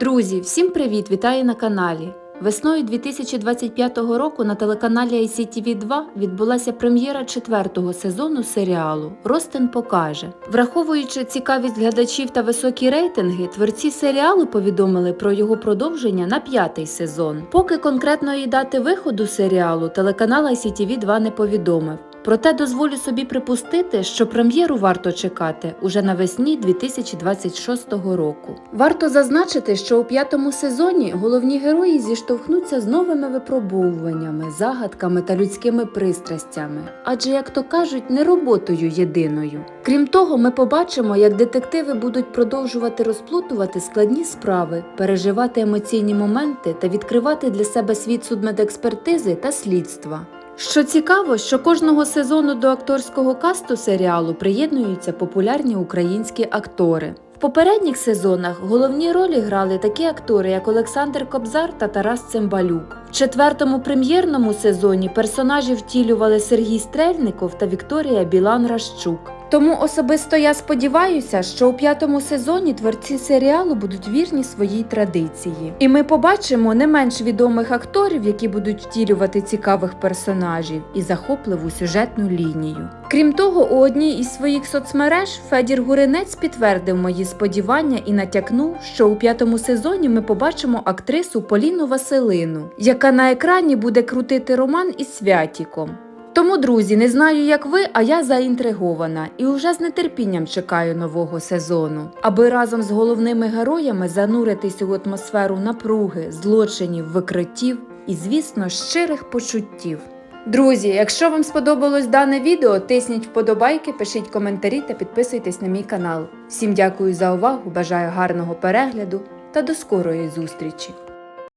Друзі, всім привіт! Вітаю на каналі. Весною 2025 року на телеканалі ICTV 2 відбулася прем'єра четвертого сезону серіалу Ростин покаже. Враховуючи цікавість глядачів та високі рейтинги, творці серіалу повідомили про його продовження на п'ятий сезон. Поки конкретної дати виходу серіалу телеканал ICTV 2 не повідомив. Проте дозволю собі припустити, що прем'єру варто чекати уже навесні 2026 року. Варто зазначити, що у п'ятому сезоні головні герої зіштовхнуться з новими випробовуваннями, загадками та людськими пристрастями, адже, як то кажуть, не роботою єдиною. Крім того, ми побачимо, як детективи будуть продовжувати розплутувати складні справи, переживати емоційні моменти та відкривати для себе світ судмедекспертизи та слідства. Що цікаво, що кожного сезону до акторського касту серіалу приєднуються популярні українські актори. В попередніх сезонах головні ролі грали такі актори, як Олександр Кобзар та Тарас Цимбалюк. В четвертому прем'єрному сезоні персонажі втілювали Сергій Стрельников та Вікторія Білан Ращук. Тому особисто я сподіваюся, що у п'ятому сезоні творці серіалу будуть вірні своїй традиції, і ми побачимо не менш відомих акторів, які будуть втілювати цікавих персонажів і захопливу сюжетну лінію. Крім того, у одній із своїх соцмереж Федір Гуринець підтвердив мої сподівання і натякнув, що у п'ятому сезоні ми побачимо актрису Поліну Василину, яка на екрані буде крутити роман із Святіком. Тому, друзі, не знаю, як ви, а я заінтригована і уже з нетерпінням чекаю нового сезону, аби разом з головними героями зануритись у атмосферу напруги, злочинів, викриттів і, звісно, щирих почуттів. Друзі, якщо вам сподобалось дане відео, тисніть вподобайки, пишіть коментарі та підписуйтесь на мій канал. Всім дякую за увагу, бажаю гарного перегляду та до скорої зустрічі!